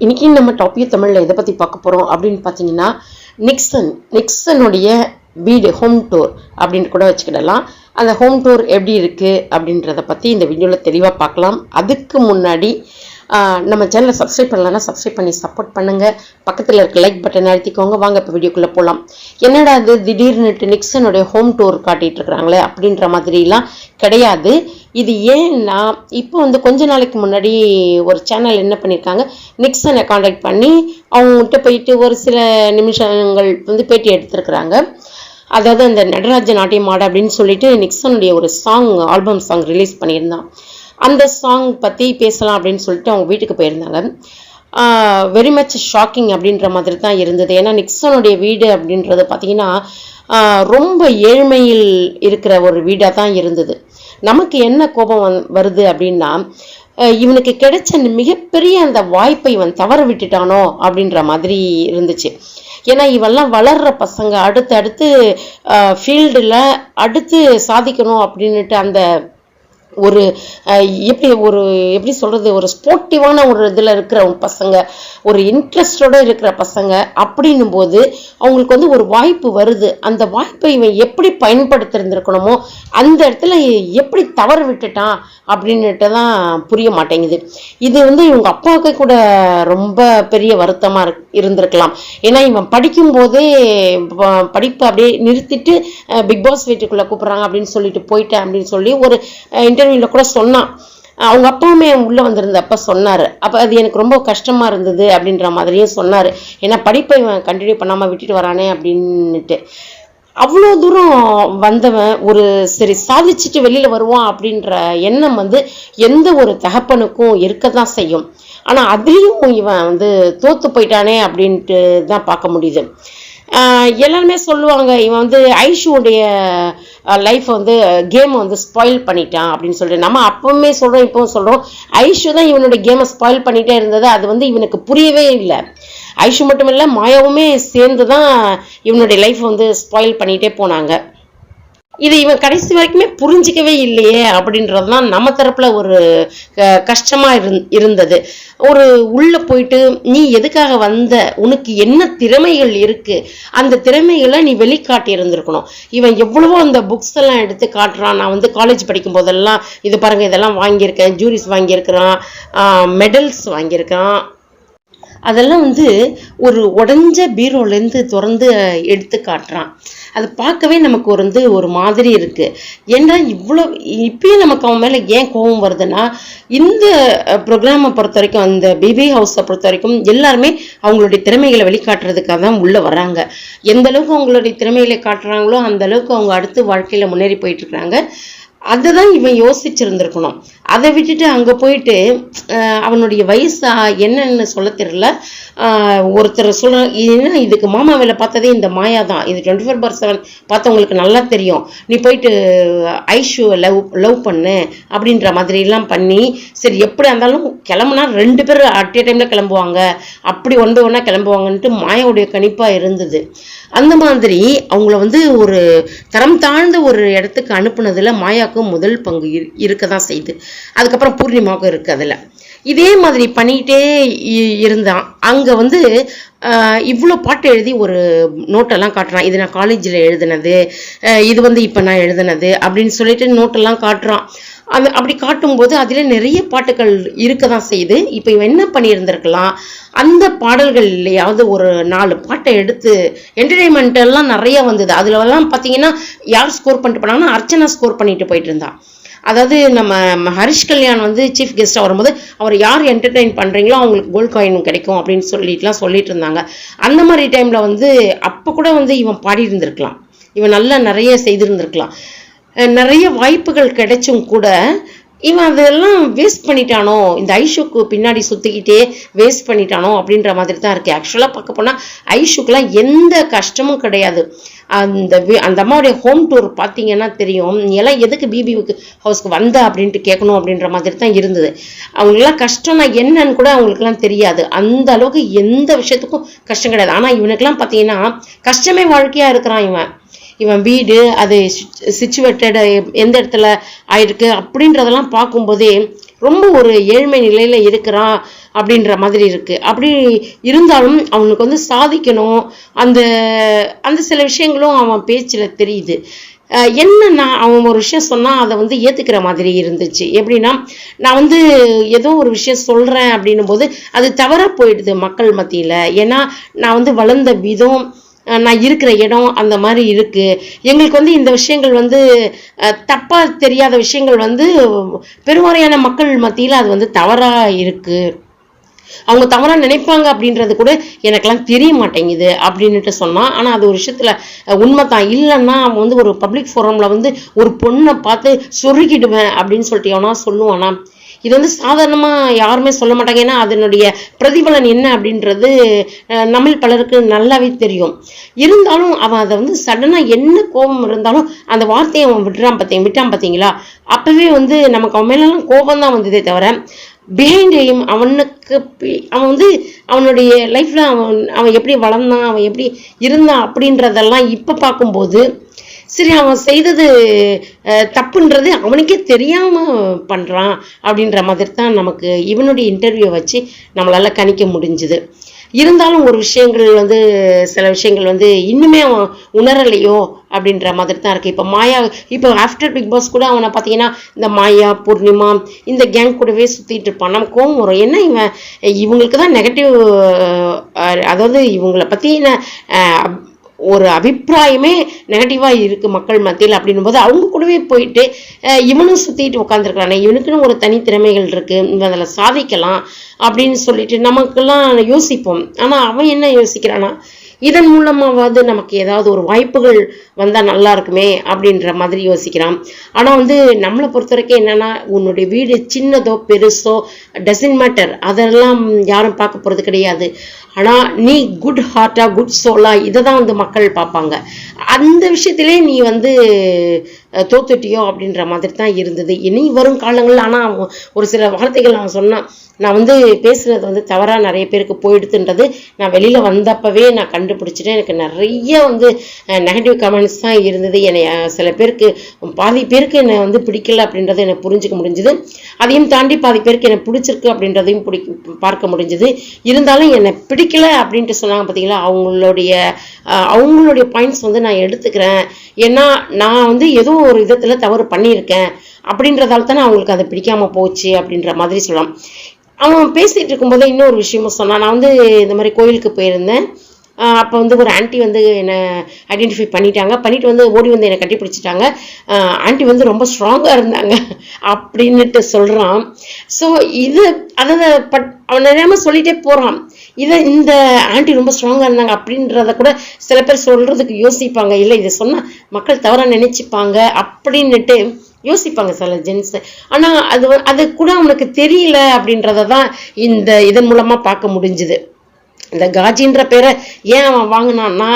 இன்றைக்கி நம்ம டாபிக் தமிழில் எதை பற்றி பார்க்க போகிறோம் அப்படின்னு பார்த்தீங்கன்னா நிக்சன் நிக்சனுடைய வீடு ஹோம் டூர் அப்படின்னு கூட வச்சுக்கிடலாம். அந்த ஹோம் டூர் எப்படி இருக்குது அப்படின்றத பற்றி இந்த வீடியோவில் தெளிவாக பார்க்கலாம். அதுக்கு முன்னாடி நம்ம சேனலை சப்ஸ்கிரைப் பண்ணலன்னா சப்ஸ்கிரைப் பண்ணி சப்போர்ட் பண்ணுங்கள் பக்கத்தில் இருக்க லைக் பட்டன் அழுத்திக்கோங்க. வாங்க இப்போ வீடியோக்குள்ளே போகலாம் என்னடா அது திடீர்னுட்டு நிக்சனுடைய ஹோம் டூர் காட்டிட்டு இருக்கிறாங்களே அப்படின்ற மாதிரிலாம் கிடையாது. இது ஏன்னா இப்போ வந்து கொஞ்ச நாளைக்கு முன்னாடி ஒரு சேனல் என்ன பண்ணியிருக்காங்க நிக்சனை காண்டாக்ட் பண்ணி அவங்ககிட்ட போயிட்டு ஒரு சில நிமிஷங்கள் வந்து பேட்டி எடுத்திருக்கிறாங்க. அதாவது அந்த நடராஜ நாட்டியம் ஆட அப்படின்னு சொல்லிட்டு நிக்சனுடைய ஒரு சாங் ஆல்பம் சாங் ரிலீஸ் பண்ணியிருந்தான். அந்த சாங் பற்றி பேசலாம் அப்படின்னு சொல்லிட்டு அவங்க வீட்டுக்கு போயிருந்தாங்க. வெரி மச் ஷாக்கிங் அப்படின்ற மாதிரி தான் இருந்தது. ஏன்னா நிக்சனுடைய வீடு அப்படின்றது பார்த்தீங்கன்னா ரொம்ப ஏழ்மையில் இருக்கிற ஒரு வீடாக தான் இருந்தது. நமக்கு என்ன கோபம் வந்- வருது அப்படின்னா இவனுக்கு கிடைச்ச மிகப்பெரிய அந்த வாய்ப்பை இவன் தவற விட்டுட்டானோ அப்படின்ற மாதிரி இருந்துச்சு. ஏன்னா இவெல்லாம் வளர்ற பசங்க அடுத்து அடுத்து ஃபீல்டில் அடுத்து சாதிக்கணும் அப்படின்னுட்டு அந்த ஒரு எப்படி ஒரு எப்படி சொல்றது ஒரு ஸ்போர்ட்டிவான ஒரு இதில் இருக்கிற பசங்க ஒரு இன்ட்ரெஸ்டோட இருக்கிற பசங்க அப்படின்னும் போது அவங்களுக்கு வந்து ஒரு வாய்ப்பு வருது. அந்த வாய்ப்பை இவன் எப்படி பயன்படுத்திருந்திருக்கணுமோ அந்த இடத்துல எப்படி தவறு விட்டுட்டான் அப்படின்னுட்டு தான் புரிய மாட்டேங்குது. இது வந்து இவங்க அப்பாவுக்கு கூட ரொம்ப பெரிய வருத்தமாக இருக் இருந்திருக்கலாம். ஏன்னா இவன் படிக்கும்போதே படிப்பு படிப்பை அப்படியே நிறுத்திட்டு பிக் பாஸ் வீட்டுக்குள்ளே கூப்பிட்றாங்க அப்படின்னு சொல்லிட்டு போயிட்டேன் அப்படின்னு சொல்லி ஒரு இன்டர்வியூவில் கூட சொன்னான். அவங்க அப்பாவுமே உள்ளே வந்திருந்தப்ப சொன்னார். அப்போ அது எனக்கு ரொம்ப கஷ்டமாக இருந்தது அப்படின்ற மாதிரியும் சொன்னார். ஏன்னா படிப்பை இவன் கண்டினியூ பண்ணாமல் விட்டுட்டு வரானே அப்படின்ட்டு அவ்வளோ தூரம் வந்தவன் ஒரு சரி சாதிச்சுட்டு வெளியில் வருவான் அப்படின்ற எண்ணம் வந்து எந்த ஒரு தகப்பனுக்கும் இருக்க தான் செய்யும். ஆனால் அதுலேயும் இவன் வந்து தோத்து போயிட்டானே அப்படின்ட்டு தான் பார்க்க முடியுது. எல்லாருமே சொல்லுவாங்க இவன் வந்து ஐஷுடைய லைஃப் வந்து கேம் வந்து ஸ்பாயில் பண்ணிட்டான் அப்படின்னு சொல்லிட்டு. நம்ம அப்பவுமே சொல்கிறோம் இப்பவும் சொல்கிறோம் ஐஷு தான் இவனுடைய கேமை ஸ்பாயில் பண்ணிட்டே இருந்தது. அது வந்து இவனுக்கு புரியவே இல்லை. ஐஷு மட்டும் இல்லை மாயாவுமே சேர்ந்து தான் இவனுடைய லைஃப் வந்து ஸ்பாயில் பண்ணிகிட்டே போனாங்க. இது இவன் கடைசி வரைக்குமே புரிஞ்சிக்கவே இல்லையே அப்படின்றது தான் நம்ம தரப்புல ஒரு க- கஷ்டமா இருந்- இருந்தது. ஒரு உள்ள போயிட்டு நீ எதுக்காக வந்த? உனக்கு என்ன திறமைகள் இருக்கு? அந்த திறமைகளை நீ வெளிக்காட்டி இருந்திருக்கணும். இவன் எவ்வளவோ அந்த புக்ஸ் எல்லாம் எடுத்து காட்டுறான். நான் வந்து காலேஜ் படிக்கும் போதெல்லாம் இது பாருங்க இதெல்லாம் வாங்கியிருக்கேன். ஜூரிஸ் வாங்கியிருக்கிறான். மெடல்ஸ் வாங்கியிருக்கான். அதெல்லாம் வந்து ஒரு உடஞ்ச பீரோலேருந்து திறந்து எடுத்து காட்டுறான். அது பார்க்கவே நமக்கு ஒரு வந்து ஒரு மாதிரி இருக்குது ஏன்னா இவ்வளோ இப்பயும் நமக்கு அவன் மேலே ஏன் கோபம் வருதுன்னா இந்த ப்ரோக்ராமை பொறுத்த வரைக்கும் அந்த பிபி ஹவுஸை பொறுத்த வரைக்கும் எல்லாருமே அவங்களுடைய திறமைகளை வெளிக்காட்டுறதுக்காக தான் உள்ளே வராங்க எந்த அளவுக்கு அவங்களுடைய திறமைகளை காட்டுறாங்களோ அந்த அளவுக்கு அவங்க அடுத்து வாழ்க்கையில் முன்னேறி போயிட்டு இருக்காங்க அதை தான் இவன் யோசிச்சிருந்துருக்கணும். அதை விட்டுட்டு அங்கே போயிட்டு அவனுடைய வயசா என்னன்னு சொல்ல தெரியல. ஒருத்தர் சொல்ல ஏன்னா இதுக்கு மாமா வேலை பார்த்ததே இந்த மாயா தான் இது டுவெண்ட்டி ஃபோர் பார் செவன் பார்த்தவங்களுக்கு நல்லா தெரியும். நீ போயிட்டு ஐஷுவை லவ் லவ் பண்ணு அப்படின்ற மாதிரிலாம் பண்ணி சரி எப்படி இருந்தாலும் கிளம்புனா ரெண்டு பேர் அட் ஏ டைமில் கிளம்புவாங்க. அப்படி ஒன்று ஒன்றா கிளம்புவாங்கன்ட்டு மாயாவுடைய கணிப்பாக இருந்தது. அந்த மாதிரி அவங்கள வந்து ஒரு தரம் தாழ்ந்த ஒரு இடத்துக்கு அனுப்புனதில் மாயாவுக்கும் முதல் பங்கு இருக்க தான் செய்யுது அதுக்கப்புறம் பூர்ணிமாவுக்கும் இருக்குது அதில். இதே மாதிரி பண்ணிக்கிட்டே இருந்தான். அங்கே வந்து இவ்வளோ பாட்டு எழுதி ஒரு நோட்டெல்லாம் காட்டுறான். இது நான் காலேஜில் எழுதினது இது வந்து இப்போ நான் எழுதினது அப்படின்னு சொல்லிட்டு நோட்டெல்லாம் காட்டுறான். அந்த அப்படி காட்டும்போது அதில் நிறைய பாட்டுகள் இருக்க தான் செய்யுது. இப்போ இவன் என்ன பண்ணியிருந்திருக்கலாம்? அந்த பாடல்கள்லையாவது ஒரு நாலு பாட்டை எடுத்து என்டர்டெயின்மெண்ட் எல்லாம் நிறைய வந்தது. அதுல எல்லாம் பார்த்தீங்கன்னா யார் ஸ்கோர் பண்ணிட்டு போனாங்கன்னா அர்ச்சனா ஸ்கோர் பண்ணிட்டு போயிட்டு இருந்தான். அதாவது நம்ம ஹரிஷ் கல்யாண் வந்து சீஃப் கெஸ்ட்டாக வரும்போது அவர் யார் என்டர்டெயின் பண்ணுறீங்களோ அவங்களுக்கு கோல்டு காயின் கிடைக்கும் அப்படின்னு சொல்லிட்டுலாம் சொல்லிட்டு இருந்தாங்க. அந்த மாதிரி டைமில் வந்து அப்போ கூட வந்து இவன் பாடி இருந்திருக்கலாம் இவன் நல்லா நிறைய செய்திருந்திருக்கலாம். நிறைய வாய்ப்புகள் கிடைச்சும் கூட இவன் அதெல்லாம் வேஸ்ட் பண்ணிட்டானோ? இந்த ஐஷுக்கு பின்னாடி சுற்றிக்கிட்டே வேஸ்ட் பண்ணிட்டானோ? அப்படின்ற மாதிரி தான் இருக்குது ஆக்சுவலாக பார்க்க போனால் ஐஷுக்கெல்லாம் எந்த கஷ்டமும் கிடையாது. அந்த அந்த அம்மாவுடைய ஹோம் டூர் பார்த்தீங்கன்னா தெரியும். நீ எல்லாம் எதுக்கு பிபிக்கு ஹவுஸ்க்கு வந்த அப்படின்ட்டு கேட்கணும் அப்படின்ற மாதிரி தான் இருந்தது. அவங்களுக்குலாம் கஷ்டம்னா என்னன்னு கூட அவங்களுக்குலாம் தெரியாது. அந்த அளவுக்கு எந்த விஷயத்துக்கும் கஷ்டம் கிடையாது. ஆனால் இவனுக்கெல்லாம் பார்த்தீங்கன்னா கஷ்டமே வாழ்க்கையாக இருக்கிறான் இவன். இவன் வீடு அது சுச்சுவேட்டட் எந்த இடத்துல ஆயிருக்கு அப்படின்றதெல்லாம் பார்க்கும்போதே ரொம்ப ஒரு ஏழ்மை நிலையில் இருக்கிறான் அப்படின்ற மாதிரி இருக்குது அப்படி இருந்தாலும் அவனுக்கு வந்து சாதிக்கணும். அந்த அந்த சில விஷயங்களும் அவன் பேச்சில் தெரியுது. என்னன்னா அவன் ஒரு விஷயம் சொன்னால் அதை வந்து ஏற்றுக்கிற மாதிரி இருந்துச்சு. எப்படின்னா நான் வந்து ஏதோ ஒரு விஷயம் சொல்கிறேன் அப்படின்னும் போது அது தவறாக போயிடுது மக்கள் மத்தியில். ஏன்னா நான் வந்து வளர்ந்த விதம் நான் இருக்கிற இடம் அந்த மாதிரி இருக்கு. எங்களுக்கு வந்து இந்த விஷயங்கள் வந்து அஹ், தப்பா தெரியாத விஷயங்கள் வந்து பெருவாரியான மக்கள் மத்தியில அது வந்து தவறா இருக்கு. அவங்க தவறா நினைப்பாங்க அப்படின்றது கூட எனக்கெல்லாம் தெரிய மாட்டேங்குது அப்படின்னுட்டு சொன்னா ஆனா அது ஒரு விஷயத்துல உண்மை தான் இல்லைன்னா அவன் வந்து ஒரு பப்ளிக் ஃபோரம்ல வந்து ஒரு பொண்ணை பார்த்து சொருக்கிடுவேன் அப்படின்னு சொல்லிட்டு எவனா சொல்லுவானா? இது வந்து சாதாரணமா யாருமே சொல்ல மாட்டாங்க. ஏன்னா அதனுடைய பிரதிபலன் என்ன அப்படின்றது நம்மில் பலருக்கு நல்லாவே தெரியும். இருந்தாலும் அவன் அதை வந்து சடனா என்ன கோபம் இருந்தாலும் அந்த வார்த்தையை அவன் விடுறான் பார்த்தீங்க விட்டான் பார்த்தீங்களா அப்பவே வந்து நமக்கு அவன் மேலெல்லாம் கோபம் தான் வந்ததே தவிர பிஹைண்ட் எய்ம் அவனுக்கு அவன் வந்து அவனுடைய லைஃப்ல அவன் அவன் எப்படி வளர்ந்தான் அவன் எப்படி இருந்தான் அப்படின்றதெல்லாம் இப்ப பார்க்கும்போது சரி அவன் செய்தது தப்புன்றது அவனுக்கே தெரியாமல் பண்ணுறான் அப்படின்ற மாதிரி தான் நமக்கு இவனுடைய இன்டர்வியூ வச்சு நம்மளால் கணிக்க முடிஞ்சுது. இருந்தாலும் ஒரு விஷயங்கள் வந்து சில விஷயங்கள் வந்து இன்னுமே அவன் உணரலையோ அப்படின்ற மாதிரி தான் இருக்குது இப்போ மாயா இப்போ ஆஃப்டர் பிக் பாஸ் கூட அவனை பார்த்தீங்கன்னா இந்த மாயா பூர்ணிமா இந்த கேங் கூடவே சுற்றிட்டு இருப்பான். நமக்கு கோவம் வரும். என்ன இவன் இவங்களுக்கு தான் நெகட்டிவ் அதாவது இவங்களை பற்றின ஒரு அபிப்பிராயமே நெகட்டிவாக இருக்கு மக்கள் மத்தியில் அப்படின்னும் போது அவங்க கூடவே போயிட்டு அஹ், இவனும் சுத்திட்டு உட்காந்துருக்கானே இவனுக்குன்னு ஒரு தனி திறமைகள் இருக்கு இவன் அதில் சாதிக்கலாம் அப்படின்னு சொல்லிட்டு நமக்கெல்லாம் யோசிப்போம். ஆனா அவன் என்ன யோசிக்கிறானா? இதன் மூலமாவது நமக்கு ஏதாவது ஒரு வாய்ப்புகள் வந்தா நல்லா இருக்குமே அப்படின்ற மாதிரி யோசிக்கிறான். ஆனா வந்து நம்மளை பொறுத்த வரைக்கும் என்னன்னா உன்னுடைய வீடு சின்னதோ பெருசோ டசன் மேட்டர் அதெல்லாம் யாரும் பார்க்க போறது கிடையாது. ஆனா நீ குட் ஹார்ட்டா குட் சோலா இதை தான் வந்து மக்கள் பார்ப்பாங்க. அந்த விஷயத்திலே நீ வந்து தோத்துட்டியோ அப்படின்ற மாதிரி தான் இருந்தது. இனி வரும் காலங்களில் ஆனால் ஒரு சில வார்த்தைகள் நான் சொன்னேன் நான் வந்து பேசுகிறது வந்து தவறாக நிறைய பேருக்கு போயிடுதுன்றது நான் வெளியில் வந்தப்பவே நான் கண்டுபிடிச்சிட்டேன். எனக்கு நிறைய வந்து நெகட்டிவ் கமெண்ட்ஸ் தான் இருந்தது. என்னை சில பேருக்கு பாதி பேருக்கு என்னை வந்து பிடிக்கல அப்படின்றத எனக்கு புரிஞ்சுக்க முடிஞ்சுது. அதையும் தாண்டி பாதி பேருக்கு எனக்கு பிடிச்சிருக்கு அப்படின்றதையும் பிடி பார்க்க முடிஞ்சுது. இருந்தாலும் என்னை பிடிக்கல அப்படின்ட்டு சொன்னாங்க பார்த்தீங்களா அவங்களுடைய அவங்களுடைய பாயிண்ட்ஸ் வந்து நான் எடுத்துக்கிறேன். ஏன்னா நான் வந்து ஏதோ ஒரு விதத்துல தவறு பண்ணியிருக்கேன். அப்படின்றதால தானே அவங்களுக்கு அதை பிடிக்காம போச்சு அப்படின்ற மாதிரி சொல்லலாம். அவன் பேசிட்டு இருக்கும்போது இன்னொரு விஷயமும் சொன்னான். நான் வந்து இந்த மாதிரி கோயிலுக்கு போயிருந்தேன். அப்போ வந்து ஒரு ஆன்ட்டி வந்து என்னை ஐடென்டிஃபை பண்ணிட்டாங்க. பண்ணிட்டு வந்து ஓடி வந்து என்னை கட்டி பிடிச்சிட்டாங்க. ஆன்ட்டி வந்து ரொம்ப ஸ்ட்ராங்காக இருந்தாங்க. அப்படின்னுட்டு சொல்கிறான் ஸோ இது அதை பட் அவன் நிறையாம சொல்லிட்டே போகிறான் இதை இந்த ஆண்டி ரொம்ப ஸ்ட்ராங்காக இருந்தாங்க அப்படின்றத கூட சில பேர் சொல்கிறதுக்கு யோசிப்பாங்க. இல்லை இதை சொன்னால் மக்கள் தவறாக நினச்சிப்பாங்க அப்படின்னுட்டு யோசிப்பாங்க சில ஜென்ஸு ஆனால் அது அது கூட அவனுக்கு தெரியல அப்படின்றத தான் இந்த இதன் மூலமாக பார்க்க முடிஞ்சுது. இந்த காஜின்ற பேரை ஏன் அவன் வாங்கினான்னா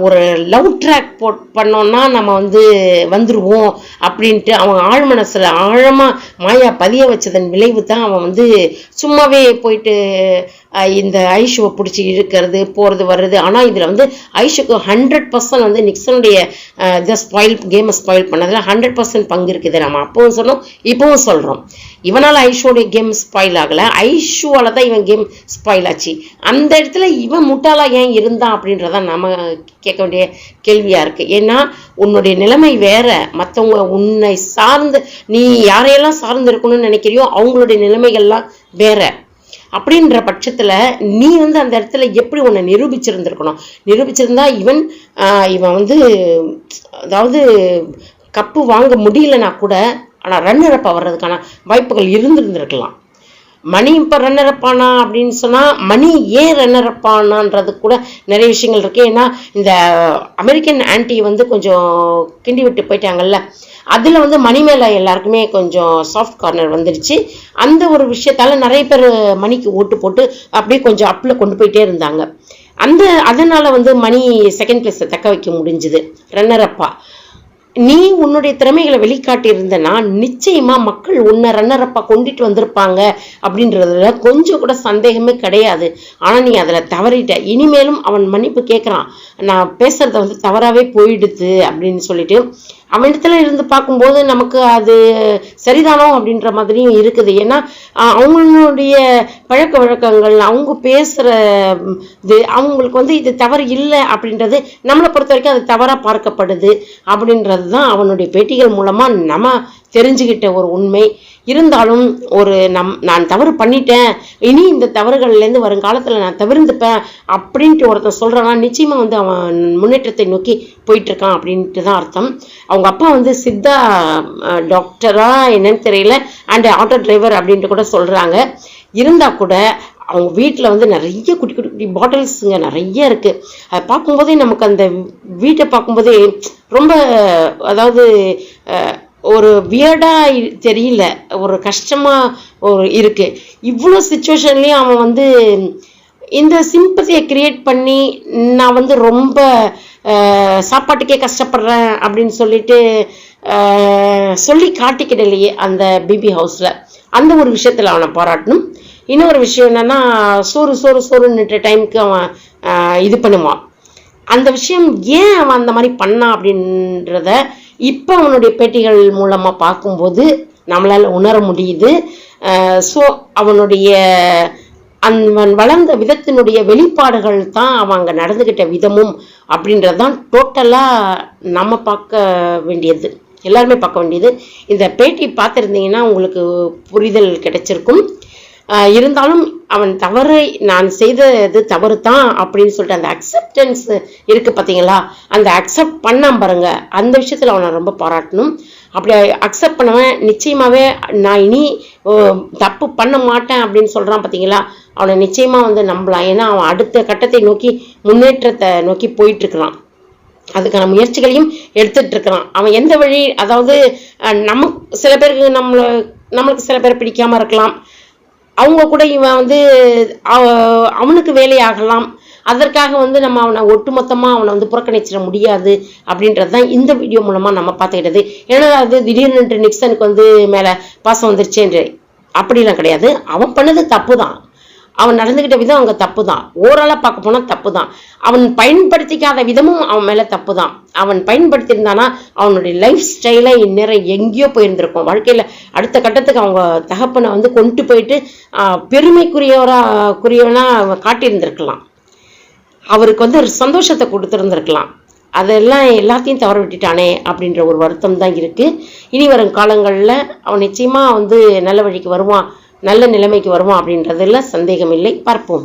ஒரு லவ் ட்ராக் போட் பண்ணோன்னா நம்ம வந்து வந்துடுவோம் அப்படின்ட்டு அவன் ஆழ் மனசில் ஆழமாக மாயா பதிய வச்சதன் விளைவு தான் அவன் வந்து சும்மாவே போயிட்டு இந்த ஐஷுவை பிடிச்சி இழுக்கிறது போகிறது வர்றது. ஆனால் இதில் வந்து ஐஷுக்கு ஹண்ட்ரட் பர்சன்ட் வந்து நிக்சனுடைய இதை ஸ்பாயில் கேமை ஸ்பாயில் பண்ணதில் ஹண்ட்ரட் பர்சன்ட் பங்கு இருக்குது. நம்ம அப்பவும் சொன்னோம் இப்பவும் சொல்கிறோம் இவனால் ஐஷோடைய கேம் ஸ்பாயில் ஆகலை. ஐஷுவால் தான் இவன் கேம் ஸ்பாயில் ஆச்சு. அந்த இடத்துல இவன் முட்டாளாக ஏன் இருந்தான் அப்படின்றத நம்ம கேட்க வேண்டிய கேள்வியாக இருக்குது ஏன்னா உன்னுடைய நிலைமை வேற. மற்றவங்க உன்னை சார்ந்து நீ யாரையெல்லாம் சார்ந்து இருக்கணும்னு நினைக்கிறியோ அவங்களுடைய நிலைமைகள்லாம் வேற. அப்படின்ற பட்சத்தில் நீ வந்து அந்த இடத்துல எப்படி உன்னை நிரூபிச்சிருந்திருக்கணும்? நிரூபிச்சிருந்தா இவன் இவன் வந்து அதாவது கப்பு வாங்க முடியலனா கூட ஆனால் ரன்னர் அப் வர்றதுக்கான வாய்ப்புகள் இருந்திருந்திருக்கலாம். மணி இப்போ ரன்னர் அப் ஆனா அப்படின்னு சொன்னால் மணி ஏன் ரன்னர் அப் ஆனான்றது கூட நிறைய விஷயங்கள் இருக்கு. ஏன்னா இந்த அமெரிக்கன் ஆன்டி வந்து கொஞ்சம் கிண்டி விட்டு போயிட்டாங்கல்ல. அதுல வந்து மணி மேல எல்லாருக்குமே கொஞ்சம் சாஃப்ட் கார்னர் வந்துடுச்சு அந்த ஒரு விஷயத்தால நிறைய பேர் மணிக்கு ஓட்டு போட்டு அப்படியே கொஞ்சம் அப்பில் கொண்டு போயிட்டே இருந்தாங்க. அந்த அதனால வந்து மணி செகண்ட் பிளேஸை தக்க வைக்க முடிஞ்சுது. ரன்னர் அப்பா நீ உன்னுடைய திறமைகளை வெளிக்காட்டி இருந்தனா நிச்சயமா மக்கள் உன்னை ரன்னர் அப்பா கொண்டுட்டு வந்திருப்பாங்க அப்படின்றதுல கொஞ்சம் கூட சந்தேகமே கிடையாது. ஆனா நீ அதுல தவறிட்ட. இனிமேலும் அவன் மன்னிப்பு கேட்குறான் நான் பேசுறத வந்து தவறாவே போயிடுது அப்படின்னு சொல்லிட்டு அவனிடத்துல இருந்து பார்க்கும்போது நமக்கு அது சரிதானோ அப்படின்ற மாதிரியும் இருக்குது. ஏன்னா அவங்களுடைய பழக்க வழக்கங்கள் அவங்க பேசுகிற இது அவங்களுக்கு வந்து இது தவறு இல்லை அப்படின்றது நம்மளை பொறுத்த வரைக்கும் அது தவறாக பார்க்கப்படுது அப்படின்றது தான் அவனுடைய பேட்டிகள் மூலமாக நம்ம தெரிஞ்சுக்கிட்ட ஒரு உண்மை. இருந்தாலும் ஒரு நம் நான் தவறு பண்ணிட்டேன். இனி இந்த தவறுகள்லேருந்து வருங்காலத்தில் நான் தவிர்ந்துப்பேன் அப்படின்ட்டு ஒருத்தன் சொல்கிறான்னா நிச்சயமாக வந்து அவன் முன்னேற்றத்தை நோக்கி போயிட்டுருக்கான் அப்படின்ட்டு தான் அர்த்தம். அவங்க அப்பா வந்து சித்தா டாக்டரா என்னன்னு தெரியல அண்ட் ஆட்டோ டிரைவர் அப்படின்ட்டு கூட சொல்கிறாங்க இருந்தால் கூட அவங்க வீட்டில் வந்து நிறைய குட்டி குட்டி குட்டி பாட்டில்ஸுங்க நிறைய இருக்குது அதை பார்க்கும்போதே நமக்கு அந்த வீட்டை பார்க்கும்போதே ரொம்ப அதாவது ஒரு வியர்டா தெரியல. ஒரு கஷ்டமா ஒரு இருக்கு. இவ்வளோ சுச்சுவேஷன்லயும் அவன் வந்து இந்த சிம்பத்தியை கிரியேட் பண்ணி நான் வந்து ரொம்ப சாப்பாட்டுக்கே கஷ்டப்படுறேன் அப்படின்னு சொல்லிட்டு சொல்லி காட்டிக்கிடலையே அந்த பிபி ஹவுஸ்ல அந்த ஒரு விஷயத்துல அவனை பாராட்டணும். இன்னொரு விஷயம் என்னன்னா சோறு சோறு சோறுன்னுட்ட டைமுக்கு அவன் இது பண்ணுவான். அந்த விஷயம் ஏன் அவன் அந்த மாதிரி பண்ணான் அப்படின்றத இப்போ அவனுடைய பேட்டிகள் மூலமாக பார்க்கும்போது நம்மளால் உணர முடியுது. ஸோ அவனுடைய அவன் வளர்ந்த விதத்தினுடைய வெளிப்பாடுகள் தான் அவன் அங்கே நடந்துக்கிட்ட விதமும் அப்படின்றது தான் டோட்டலாக நம்ம பார்க்க வேண்டியது. எல்லாருமே பார்க்க வேண்டியது. இந்த பேட்டி பார்த்துருந்தீங்கன்னா உங்களுக்கு புரிதல் கிடைச்சிருக்கும். இருந்தாலும் அவன் தவறை நான் செய்தது தவறு தான் அப்படின்னு சொல்லிட்டு அந்த அக்செப்டன்ஸ் இருக்கு பார்த்தீங்களா அந்த அக்செப்ட் பண்ணாம பாருங்க. அந்த விஷயத்தில் அவனை ரொம்ப பாராட்டணும். அப்படி அக்செப்ட் பண்ணவன் நிச்சயமாவே நான் இனி தப்பு பண்ண மாட்டேன் அப்படின்னு சொல்றான் பார்த்தீங்களா அவனை நிச்சயமா வந்து நம்பலாம். ஏன்னா அவன் அடுத்த கட்டத்தை நோக்கி முன்னேற்றத்தை நோக்கி போயிட்டுருக்கிறான். அதுக்கான முயற்சிகளையும் எடுத்துட்டு இருக்கிறான் அவன் எந்த வழி அதாவது அஹ், சில பேருக்கு நம்மள நம்மளுக்கு சில பேர் பிடிக்காம இருக்கலாம். அவங்க கூட இவன் வந்து அவனுக்கு வேலையாகலாம். அதற்காக வந்து நம்ம அவனை ஒட்டுமொத்தமாக அவனை வந்து புறக்கணிச்சிட முடியாது அப்படின்றது தான் இந்த வீடியோ மூலமாக நம்ம பார்த்துக்கிட்டது. ஏன்னா அது திடீர்னு நிக்சனுக்கு வந்து மேலே பாசம் வந்துருச்சேன்ற அப்படிலாம் கிடையாது. அவன் பண்ணது தப்பு தான் அவன் நடந்துக்கிட்ட விதம் அவங்க தப்பு தான் ஓரளவு பார்க்க போனால் தப்பு தான் அவன் பயன்படுத்திக்காத விதமும் அவன் மேலே தப்பு தான் அவன் பயன்படுத்தியிருந்தானா அவனுடைய லைஃப் ஸ்டைலை இந்நேரம் எங்கேயோ போயிருந்திருக்கும். வாழ்க்கையில் அடுத்த கட்டத்துக்கு அவங்க தகப்பனை வந்து கொண்டு போயிட்டு பெருமைக்குரியவரா குறியவனா அவன் காட்டியிருந்திருக்கலாம். அவருக்கு வந்து ஒரு சந்தோஷத்தை கொடுத்துருந்துருக்கலாம். அதெல்லாம் எல்லாத்தையும் தவற விட்டுட்டானே அப்படின்ற ஒரு வருத்தம் தான் இருக்கு. இனி வரும் காலங்களில் அவன் நிச்சயமா வந்து நல்ல வழிக்கு வருவான். நல்ல நிலைமைக்கு வருவான் அப்படின்றதுல சந்தேகம் இல்லை பார்ப்போம்.